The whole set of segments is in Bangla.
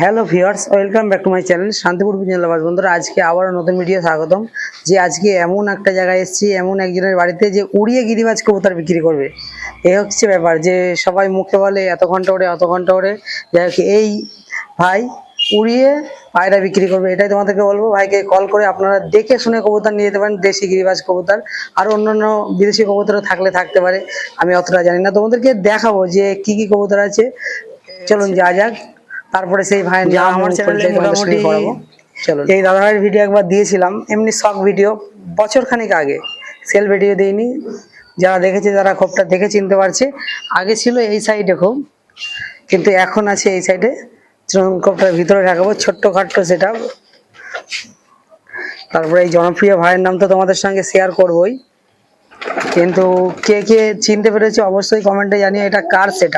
Hello viewers, welcome back to my channel Shantipur business বন্ধুরা, আজকে আবারও নতুন ভিডিও স্বাগতম। যে আজকে এমন একটা জায়গায় এসেছি, এমন একজনের বাড়িতে যে উড়িয়ে গিরিবাজ কবুতর বিক্রি করবে। এই হচ্ছে ব্যাপার যে সবাই মুখে বলে, এত ঘণ্টা ওড়ে এত ঘণ্টা ওড়ে। যাই এই ভাই উড়িয়ে পায়রা বিক্রি করবে, এটাই তোমাদেরকে বলব। ভাইকে কল করে আপনারা দেখে শুনে কবুতর নিয়ে যেতে পারেন, দেশি গিরিবাজ কবুতর। আর অন্যান্য বিদেশি কবুতরও থাকলে থাকতে পারে, আমি অতটা জানি না। তোমাদেরকে দেখাবো যে কি কি কবুতর আছে। চলুন যা যাক। তারপরে সেই ভাই আমার চ্যানেলে মোটামুটি এই দাদা ভাইয়ের ভিডিও একবার দিয়েছিলাম এমনি শখ ভিডিও বছর খানিক আগে। সেল ভিডিও দিইনি। যারা দেখেছে যারা খোপটা দেখে চিনতে পারছে। আগে ছিল এই সাইডে খুব কিন্তু এখন আছে এই সাইডে খোপটার ভিতরে রাখব ছোট্ট খাট্ট সেটা তারপরে এই জনপ্রিয় ভাইয়ের নাম তো তোমাদের সঙ্গে শেয়ার করবই। কিন্তু কে কে চিনতে পেরেছে অবশ্যই কমেন্টে জানিয়ে এটা কার সেট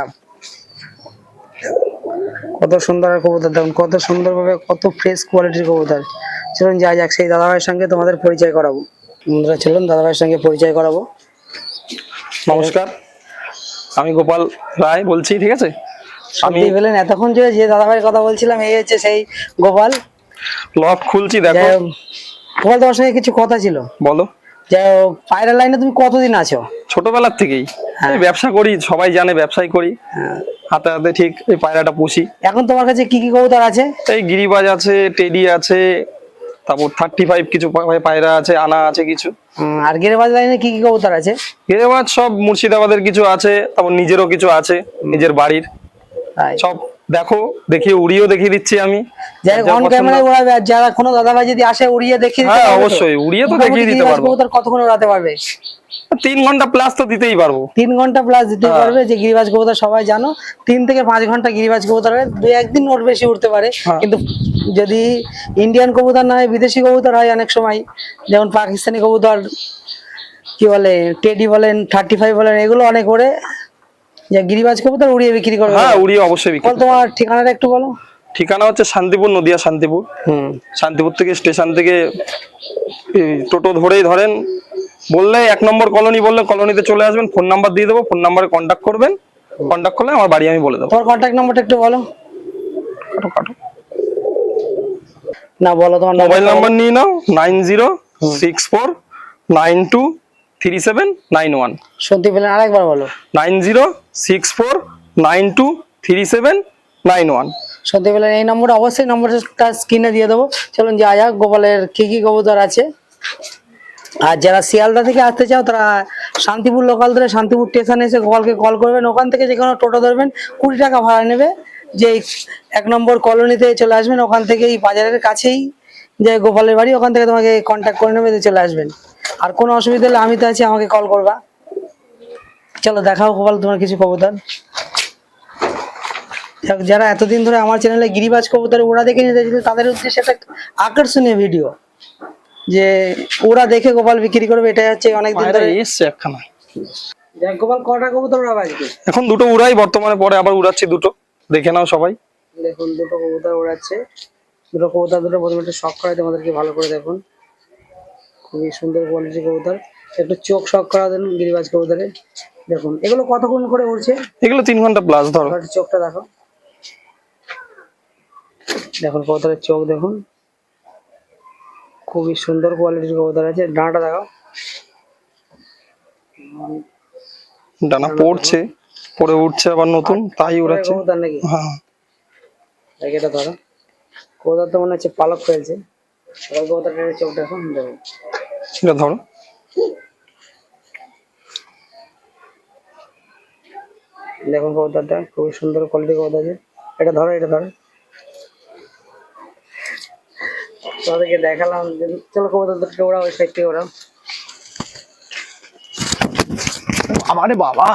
কত সুন্দর কবুতর দেখুন কত সুন্দরভাবে কত ফ্রেশ কোয়ালিটির কবুতর। চলুন যাই যাক সেই দাদাভাইয়ের সঙ্গে তোমাদের পরিচয় করাবো। বন্ধুরা চলুন দাদাভাইয়ের সঙ্গে পরিচয় করাবো। নমস্কার আমি গোপাল রায় বলছি ঠিক আছে? আমি বলেন এতক্ষণ জুড়ে যে দাদাভাইয়ের কথা বলছিলাম এই হচ্ছে সেই গোপাল। লক খুলছি দেখো। গোপাল তোমার সঙ্গে কিছু কথা ছিল? বলো। পায়রা লাইনে তুমি কতদিন আছো? ছোটবেলার থেকেই। হ্যাঁ। ব্যবসা করি সবাই জানে ব্যবসাই করি। হাতে হাতে ঠিক এই পায়রাটা পুষি। এখন তোমার কাছে কি কি কবুতর আছে? এই গিরিবাজ আছে টেডি আছে তারপর থার্টি ফাইভ কিছু পায়রা আছে আনা আছে কিছু। আর গিরেবাজ লাইনে কি কি কবুতর আছে? গিরিবাজ সব মুর্শিদাবাদের কিছু আছে তারপর নিজেরও কিছু আছে নিজের বাড়ির। সব দেখো দেখিয়ে উড়িয়েও দেখিয়ে দিচ্ছি আমি যার অন ক্যামেরায় ওড়াবে আর যারা কোনো দাদাভাই যদি আসে উড়িয়ে দেখিয়ে দিতে হ্যাঁ? অবশ্যই, উড়িয়ে তো দেখিয়ে দিতে পারব। কতক্ষণ ওড়াতে পারবে তিন ঘণ্টা প্লাস তো দিতেই পারব তিন ঘণ্টা প্লাস দিতে হ্যাঁ। পারবে যে গিরিবাজ কবুতর সবাই জানো তিন থেকে পাঁচ ঘণ্টা গিরিবাজ কবুতর দুই একদিন ওর বেশি উঠতে পারে হ্যাঁ। কিন্তু যদি ইন্ডিয়ান কবুতর না হয় বিদেশি কবুতর হয় অনেক সময় যেমন পাকিস্তানি কবুতর কি বলে টেডি বলেন থার্টি ফাইভ বলেন এগুলো অনেক ওড়ে যে গিরিবাজ কবুতর উড়িয়ে বিক্রি করবে। হ্যাঁ উড়িয়ে অবশ্যই বিক্রি তোমার ঠিকানাটা একটু বলো। ঠিকানা হচ্ছে শান্তিপুর নদিয়া শান্তিপুর। হুম। শান্তিপুর থেকে স্টেশন থেকে টোটো ধরেই ধরেন। বললে এক নম্বর কলোনি বললে কলোনিতে চলে আসবেন ফোন নাম্বার দিয়ে দেবো ফোন নাম্বারে কন্ট্যাক্ট করবেন। কন্ট্যাক্ট করলে আমার বাড়ি আমি বলে দেবো। তোমার কন্ট্যাক্ট নাম্বারটা একটু বলো। কাটো কাটো। না বলো তোমার মোবাইল নাম্বার নিয়ে নাও nine zero six four nine two three seven nine one. শুনতে পেলেন আরেকবার বলো। Nine zero six four nine two three seven nine one. শুনতে পেলেন এই অবশ্যই নম্বরটা স্ক্রিনে দিয়ে দেবো। চলুন যা যাক গোপালের কি কি কবুতর আছে। আর যারা শিয়ালদা থেকে আসতে চাও তারা শান্তিপুর লোকাল ধরে শান্তিপুর স্টেশনে এসে গোপালকে কল করবেন। ওখান থেকে যে কোনো টোটো ধরবেন কুড়ি টাকা ভাড়া নেবে। যে এক নম্বর কলোনিতে চলে আসবেন ওখান থেকে এই বাজারের কাছেই যে গোপালের বাড়ি ওখান থেকে তোমাকে কন্ট্যাক্ট করে নেবে চলে আসবেন। আর কোনো অসুবিধা হলে আমি তো আছি আমাকে কল করবা। চলো দেখাও গোপাল তোমার কিছু কবুতর। যারা এতদিন ধরে আমার চ্যানেলে গিরিবাজ কবুতর ওরা দেখে নিতে তাদের উদ্দেশ্যে একটা আকর্ষণীয় ভিডিও যে ওরা দেখে গোপাল বিক্রি করবে এটাই হচ্ছে অনেক দিন ধরে এসছে একখানা। যাক, গোপাল কটা কবুতর ওড়াবে আজকে? এখন দুটো উড়াই বর্তমানে পরে আবার উড়াচ্ছি দুটো। দেখে নাও সবাই। দেখুন দুটো কবুতর ওড়াচ্ছে। দুটো কবুতর দুটো প্রথমে একটু শখ করাই তোমাদেরকে ভালো করে দেখুন। খুবই সুন্দর কোয়ালিটির কবুতর। একটু চোখ শখ করা দেন গিরিবাজ কবুতরে। দেখুন এগুলো কতক্ষণ করে উড়ছে? এগুলো তিন ঘণ্টা প্লাস ধরো। চোখটা দেখো। দেখুন কবুতরের চোখ দেখুন। খুবই সুন্দর কোয়ালিটির কবুতর আছে। ডানাটা দেখো ডানা পড়ছে পরে উঠছে আবার নতুন তাই উড়াচ্ছে। কবুতর নাকি? হ্যাঁ। এটা ধরো। কবুতর তো মনে হচ্ছে পালক ফেলছে এবার কবুতরটার চোখ দেখো। দেখুন এটা ধরো। দেখুন কবুতরটা খুবই সুন্দর কোয়ালিটির কবুতর আছে। এটা ধরো এটা ধরো। তোমাদেরকে দেখালাম চলো কবুতরকে ওরা ওই সাইড থেকে ওরা আমারে বাবা।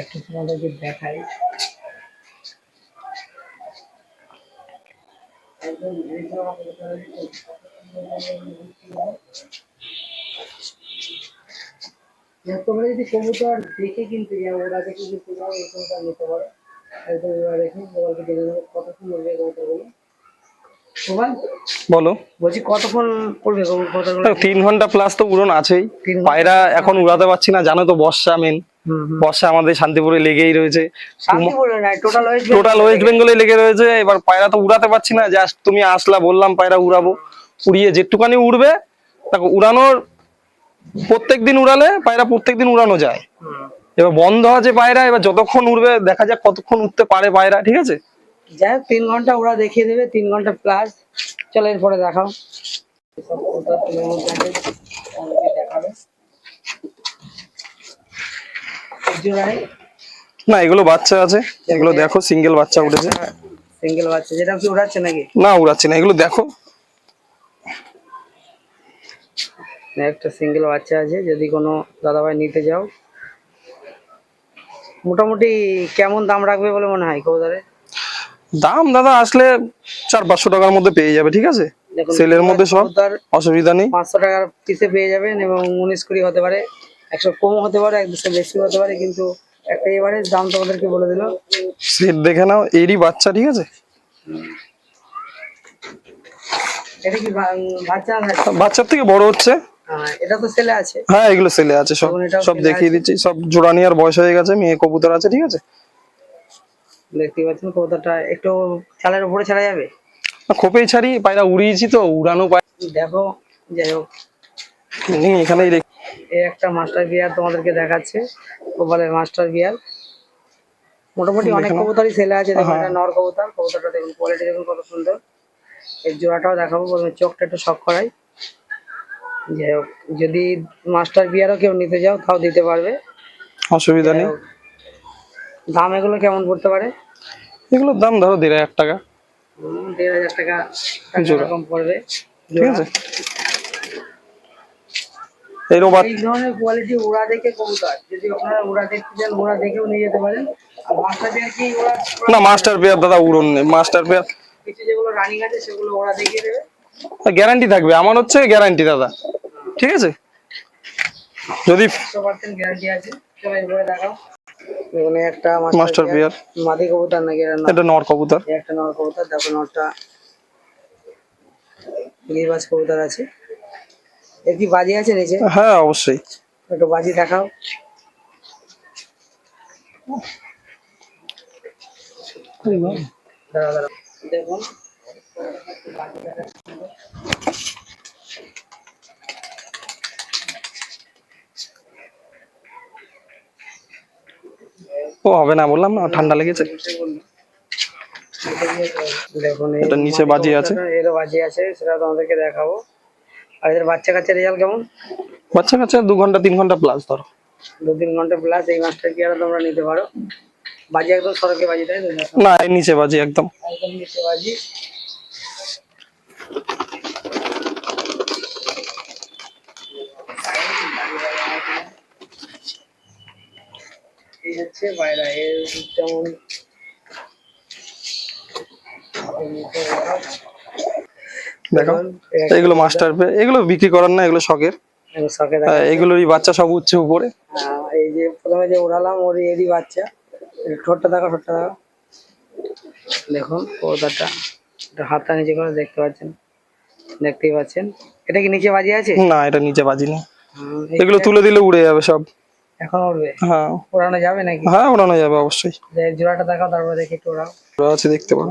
একটু তোমাদেরকে দেখাই। তোমরা যদি কবুতর দেখে কিনতে যাও ওরা দেখে কিনতে যাও এই নিতে পারো। একদম ওরা দেখে মোবাইলকে দেখে নেবে কত সুন্দর লাগে কবুতরগুলো। বলো। বলছি কতক্ষণ পড়বে তিন ঘণ্টা প্লাস তো উড়ন আছেই। পায়রা এখন উড়াতে পারছি না জানো তো বর্ষা মেন বর্ষা আমাদের শান্তিপুরে লেগেই রয়েছে। টোটাল ওয়েস্ট বেঙ্গলে লেগে রয়েছে। এবার পায়রা তো উড়াতে পারছি না জাস্ট তুমি আসলা বললাম পায়রা উড়াবো। উড়িয়ে যেটুকানি উড়বে দেখো উড়ানোর প্রত্যেক দিন উড়ালে পায়রা প্রত্যেক দিন উড়ানো যায়। এবার বন্ধ আছে পায়রা এবার যতক্ষণ উড়বে দেখা যাক কতক্ষণ উঠতে পারে পায়রা ঠিক আছে? যাই হোক তিন ঘণ্টা ওরা দেখিয়ে দেবে তিন ঘণ্টা প্লাস চলো এরপরে দেখাও। দেখাবে জোড়ায় না এগুলো বাচ্চা আছে। এগুলো দেখো। সিঙ্গেল বাচ্চা উঠেছে। সিঙ্গেল বাচ্চা যেটা কি উড়াচ্ছে নাকি? না উড়াচ্ছে না এগুলো দেখো। একটা সিঙ্গেল বাচ্চা আছে যদি কোনো দাদাভাই নিতে যাও। মোটামুটি কেমন দাম রাখবে বলে মনে হয় কবুতরে দাম দাদা আসলে চার পাঁচশো টাকার মধ্যে পেয়ে যাবে ঠিক আছে? সেলের মধ্যে সব অসুবিধা নেই। পাঁচশো টাকার পিসে পেয়ে যাবেন এবং উনিশ কুড়ি হতে পারে। একশো কম হতে পারে এক দুশো বেশি হতে পারে কিন্তু একটা এবারে দাম তোমাদেরকে বলে দিল সেট দেখে নাও এরই বাচ্চা ঠিক আছে? এটা কি বাচ্চা বাচ্চার থেকে বড় হচ্ছে? হ্যাঁ, এটা তো ছেলে আছে। হ্যাঁ এগুলো সেলে আছে সব সব দেখিয়ে দিচ্ছি সব জোড়া নেওয়ার বয়স হয়ে গেছে মেয়ে কবুতর আছে ঠিক আছে? দেখতে পাচ্ছেন কবুতরটা একটু চালের উপরে ছাড়া যাবে? আর খোপেই ছাড়ি পায়রা উড়িয়েছি তো উড়ানো পায় দেখো যাই হোক। এখানেই এই একটা মাস্টার বিয়ার তোমাদেরকে দেখাচ্ছে গোপালের মাস্টার বিয়ার মোটামুটি অনেক কবুতরই ছেলে আছে দেখুন এটা নর কবুতর কবুতরটা দেখুন কোয়ালিটি দেখুন কত সুন্দর। এর জোড়াটাও দেখাবো প্রথমে চোখটা একটু শখ করাই। যাই হোক যদি মাস্টার বিয়ারও কেউ নিতে যাও তাও দিতে পারবে। অসুবিধা নেই। দাম এগুলো কেমন পড়তে পারে? এগুলোর দাম ধরো দেড় হাজার টাকা। দেড় হাজার টাকা। এরকম পড়বে। ঠিক আছে। এই ধরনের কোয়ালিটি ওরা দেখে কবুতর। যদি আপনারা ওরা দেখতে চান ওরা দেখেও নিয়ে যেতে পারেন। না মাস্টার পেয়ার দাদা উড়ন নেই মাস্টার পেয়ার কিছু যেগুলো রানিং আছে সেগুলো ওরা দেখিয়ে দেবে। গ্যারান্টি থাকবে। আমার হচ্ছে গ্যারান্টি দাদা। ঠিক আছে? যদি গ্যারান্টি আছে দেখাও। এখানে একটা মাস্টার পেয়ার মাদি কবুতর নাকি এটা না এটা নর কবুতর। একটা নর কবুতর দেখো নরটা কবুতর আছে। এর কি বাজি আছে নিচে হ্যাঁ অবশ্যই একটু বাজি দেখাও। দেখুন ও হবে না বললাম না ঠান্ডা লেগেছে দেখুন এটা নিচে বাজি আছে। এরও বাজি আছে সেটা তোমাদেরকে দেখাবো আর এদের বাচ্চা কাচ্চা রেজাল্ট কেমন? বাচ্চা কাচ্চা দু ঘণ্টা তিন ঘণ্টা প্লাস ধরো। দু তিন ঘণ্টা প্লাস এই মাছটা কি আর তোমরা নিতে পারো? বাজি একদম সড়কে বাজি তাই তো? না এর নিচে বাজি একদম। একদম নিচে বাজি। এই হচ্ছে বাইরা এর যেমন দেখো এগুলো মাস্টার এগুলো বিক্রি করার না এগুলো শখের। শখে আহ, এগুলোরই বাচ্চা সব উঠছে উপরে। এই যে প্রথমে যে উড়ালাম ওর এরই বাচ্চা। ঠোঁটটা দেখো ঠোঁটটা দেখো। দেখুন এটা হাতটা নিচে করে দেখতে পাচ্ছেন। দেখতেই পাচ্ছেন। এটা কি নিচে বাজি আছে? না এটা নিচে বাজি এই- এগুলো তুলে দিলে উড়ে যাবে সব। এখন উঠবে হ্যাঁ। ওড়ানো যাবে নাকি? হ্যাঁ ওড়ানো যাবে অবশ্যই। জোড়াটা দেখাও তারপরে দেখি একটু ওড়াও ওরা আছে দেখতে দেখুন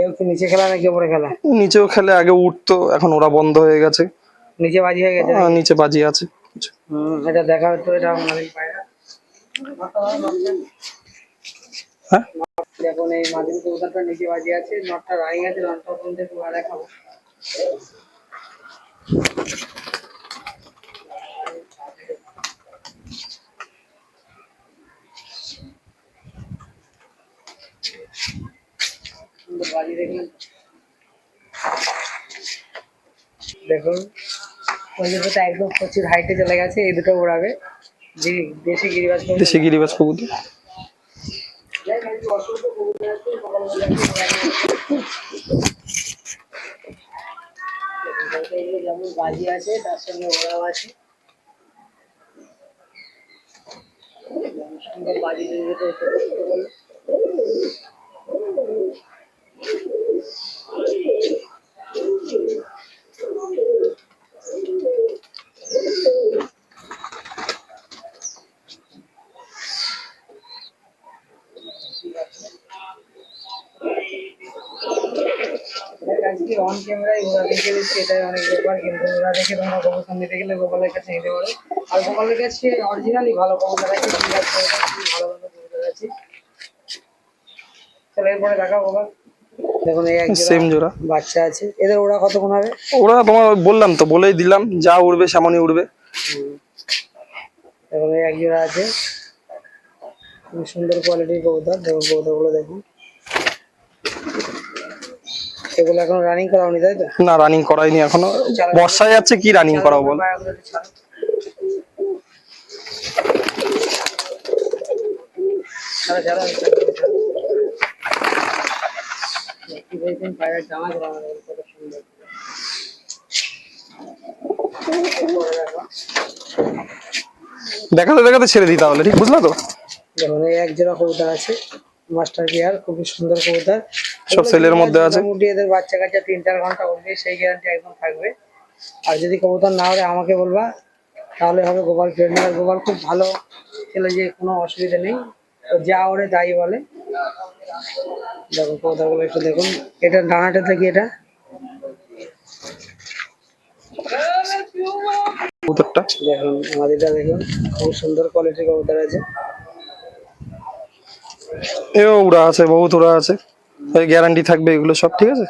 এও কি নিচে খেলা নাকি উপরে খেলা? নিচেও খেলে আগে উঠতো এখন ওরা বন্ধ হয়ে গেছে। নিচে বাজি হয়ে গেছে? নিচে বাজি আছে। এটা দেখা তো এটা আমাদের পায়রা হ্যাঁ? দেখুন এই মাঝে কৌতাটা নিচে বাজি আছে নটটা রানিং আছে নটটা বলতে একটু দেখাবো সুন্দর বাজি দেখলেন দেখুন ওই একদম প্রচুর হাইটে চলে গেছে এই দুটো উড়াবে যে দেশি গিরিবাজ। দেশি গিরিবাজ কবুতর। যেমন বাজি আছে তার সঙ্গে ওরাও আছে। সুন্দর বাজি দিয়ে অন ক্যামেরায় ওরা দেখে দিচ্ছে এটাই অনেক ব্যাপার কিন্তু ওরা দেখে তোমরা কবুতর নিতে গেলে গোপালের কাছে নিতে পারো আর গোপালের কাছে অরিজিনালি ভালো কবুতর আছে ভালো ভালো কবুতর আছে চলো এরপরে দেখাও গোপাল দেখুন এই এক সেম জোড়া। বাচ্চা আছে। এদের ওরা কতক্ষণ হবে? ওরা তোমার বললাম তো বলেই দিলাম যা উড়বে সেমনই উড়বে। দেখুন এই এক জোড়া আছে। খুব সুন্দর কোয়ালিটির কবুতর দেখুন কবুতরগুলো দেখুন। এগুলো এখন রানিং তাই তো? না রানিং করাইনি এখনও। বর্ষায় যাচ্ছে কি রানিং করাবো বল। দেখতে। দেখাতে ছেড়ে দিই তাহলে ঠিক? বুঝলা তো? যেমন এক জোড়া কবুতর আছে মাস্টার গিয়ার খুবই সুন্দর কবুতর। সব সেলের মধ্যে আছে। মোটামুটি এদের বাচ্চা কাচ্চা তিন চার ঘণ্টা উঠবে সেই গ্যারান্টি একদম থাকবে। আর যদি কবুতর না হলে আমাকে বলবা তাহলে হবে গোপাল ট্রেনার গোপাল খুব ভালো ছেলে যে কোনো অসুবিধা নেই। তো যা ওরে তাই বলে। দেখুন কবুতরগুলো একটু দেখুন। এটা ডানাটা থেকে এটা। কবুতরটা। দেখুন আমাদেরটা দেখুন। খুব সুন্দর কোয়ালিটির কবুতর আছে। এও উড়া আছে বহুত উড়া আছে। গ্যারান্টি থাকবে এগুলো সব, ঠিক আছে?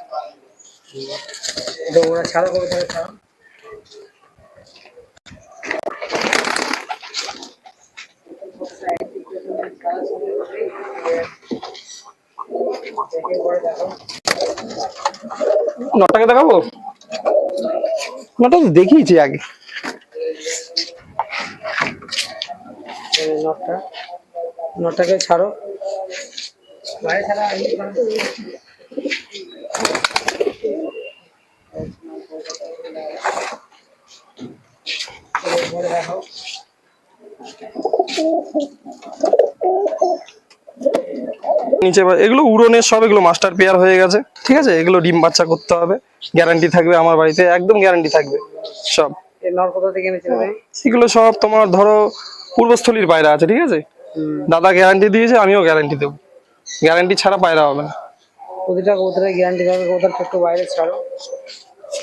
নটাকে দেখাবো? নটা দেখিয়েছি আগে। এই নটটা নটটাকে ছাড়ো বাইরে ছাড়া আর ইয়ে করো। এরপরে দেখো নিচে এগুলো উড়নের সব এগুলো মাস্টার পেয়ার হয়ে গেছে ঠিক আছে? এগুলো ডিম বাচ্চা করতে হবে গ্যারান্টি থাকবে আমার বাড়িতে একদম গ্যারান্টি থাকবে সব। এগুলো সব তোমার ধরো পূর্বস্থলীর পায়রা আছে ঠিক আছে? দাদা গ্যারান্টি দিয়েছে আমিও গ্যারান্টি দেবো। গ্যারান্টি ছাড়া পায়রা হবে না। প্রতিটা কবুতরের গ্যারান্টি থাকবে কবুতরটা একটু বাইরে ছাড়ো।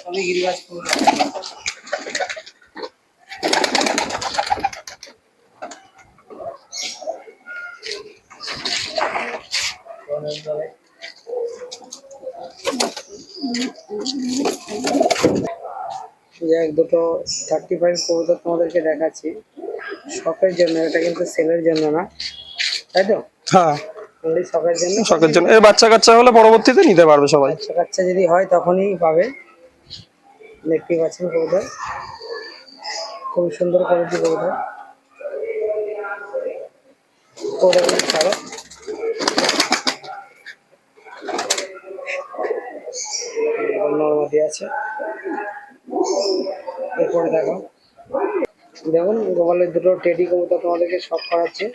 আমি গিরিবাজ করব। যাই দুটো থার্টি ফাইভ কবুতর তোমাদেরকে দেখাচ্ছি। শখের জন্য এটা কিন্তু সেলের জন্য না। তাই তো? হ্যাঁ। Only শখের জন্য শখের জন্য। এর বাচ্চা কাচ্চা হলে পরবর্তীতে নিতে পারবে সবাই। বাচ্চা কাচ্চা যদি হয় তখনই পাবে। দেখতেই পাচ্ছেন কবুতর খুবই সুন্দর কোয়ালিটি কবুতর ছাড়ো। নর্মাদি আছে। এরপরে দেখো। দেখুন গোপালের দুটো টেডি কবুতর তোমাদেরকে সব করাচ্ছে।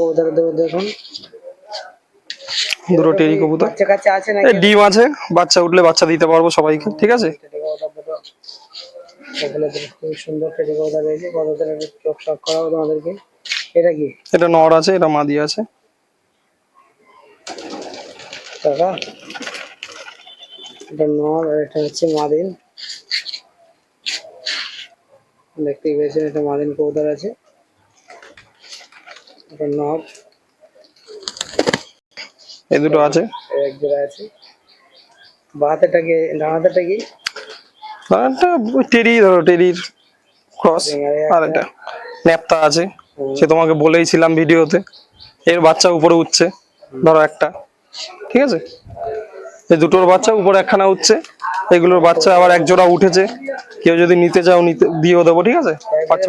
কবুতর দেখুন দুটো টেরি কবুতর। বাচ্চা কাচ্চা আছে নাকি? ডিম আছে। বাচ্চা উঠলে বাচ্চা দিতে পারব সবাইকে ঠিক আছে? খুবই সুন্দর টেডি কবুতর রয়েছে। কবুতরের চোখ শখ করাবো তোমাদেরকে। এটা কি? এটা নর আছে এটা মাদি আছে। টাকা এটা নর আর এটা হচ্ছে মাদিন। দেখতেই পেয়েছেন এটা মাদিন কবুতর আছে। এটা এই দুটো আছে? এক জোড়া আছে। বাহাতেটা কি ডানাতেটা কি? ওই টেরি ধরো টেরির ক্রস আর একটা। ন্যাপটা আছে। সে তোমাকে বলেইছিলাম ভিডিওতে। এর বাচ্চা উপরে উঠছে। ধরো একটা। ঠিক আছে? এই দুটোর বাচ্চা উপরে একখানা উঠছে। এগুলোর বাচ্চা আবার এক জোড়া উঠেছে। কেউ যদি নিতে চাও নিতে দিয়েও দেবো ঠিক আছে? বাচ্চা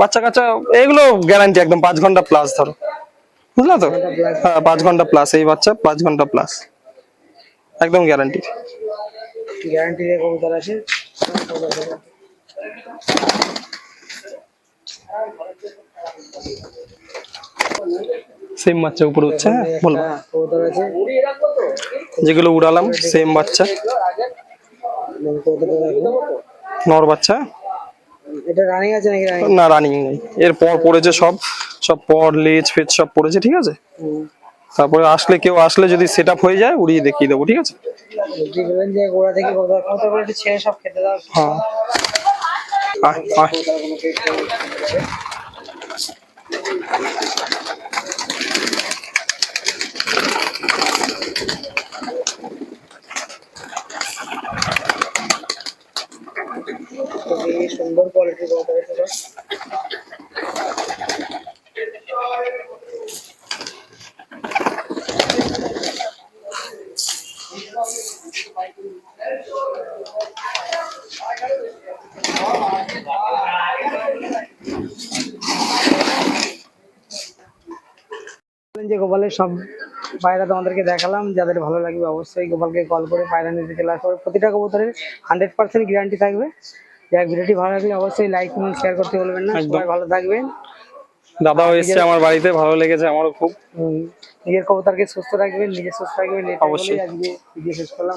বাচ্চা। কাচ্চা এগুলো গ্যারান্টি একদম পাঁচ ঘণ্টা প্লাস ধরো। বুঝলা তো? হ্যাঁ পাঁচ ঘণ্টা প্লাস এই বাচ্চা পাঁচ ঘণ্টা প্লাস একদম গ্যারান্টি গ্যারান্টি দিয়ে কবুতর আছে? সেম বাচ্চা উপরে হচ্ছে হ্যাঁ বলো। একটা কবুতর আছে। যেগুলো উড়ালাম সেম বাচ্চা। নর বাচ্চা। এটা রানিং আছে নাকি রানিং না রানিং নেই। এরপর পড়েছে সব সব পর লেজ ফেজ সব পড়েছে ঠিক আছে? তারপরে আসলে কেউ আসলে যদি সেট হয়ে যায় উড়িয়ে দেখিয়ে দেবো ঠিক আছে? বুঝতে পেলেন যে গোড়া থেকে কবুতর কবুতরগুলো একটু ছেড়ে সব খেতে দাও হ্যাঁ আয় আয় কবুতরগুলো পেট করে দিচ্ছে। সুন্দর। যে গোপালের সব পায়রা তোমাদেরকে দেখালাম, যাদের ভালো লাগবে অবশ্যই গোপালকে কল করে পায়রা নিতে চলে আসবে প্রতিটা কবুতরের হান্ড্রেড পার্সেন্ট গ্যারান্টি থাকবে যাক ভিডিওটি ভালো লাগলে অবশ্যই লাইক কমেন্ট শেয়ার করতে বলবেন না। সবাই ভালো থাকবেন দাদাও এসছে আমার বাড়িতে ভালো লেগেছে আমারও খুব নিজের কবুতরকে সুস্থ রাখবেন নিজে সুস্থ রাখবেন অবশ্যই। আজকে ভিডিও শেষ করলাম